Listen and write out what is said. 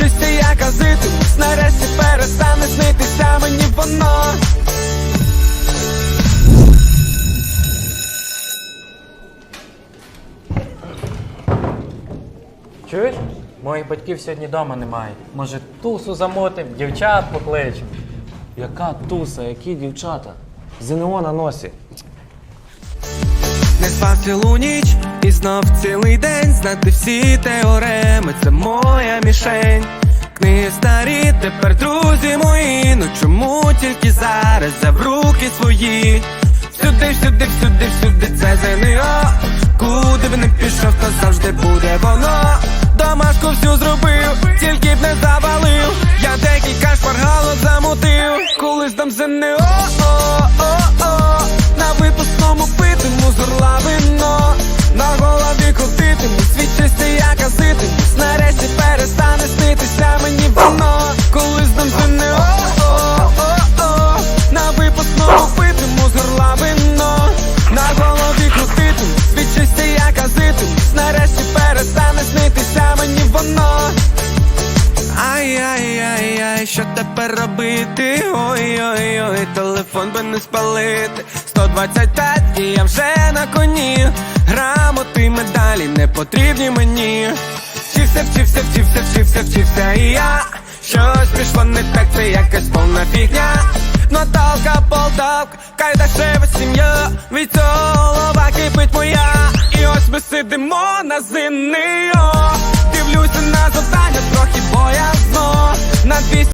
Щось я казитимусь, нарешті перестане снитися мені воно. Чуєш? Моїх батьків сьогодні вдома немає. Може, тусу замотим, дівчат покличемо. Яка туса, які дівчата? ЗНО на носі. Не спав цілу ніч і знов цілий день знати всі теореми. Це моя мішень. Книги старі, тепер друзі мої. Ну чому тільки зараз взяв руки свої? Всюди, всюди, всюди, всюди це ЗНО Куди б не пішов, то завжди буде воно. Домашку всю зробив, тільки б не завалив. Що тепер робити? Ой-ой-ой, телефон би не спалити. 125 і я вже на коні. Грамоти, медалі не потрібні мені. Вчився, вчився, вчився, вчився, вчився і я. Щось пішло не так, це якась повна фігня. Наталка, полтавка, кайдашева сім'я. Від цього кипить моя. І ось ми сидимо на ЗНО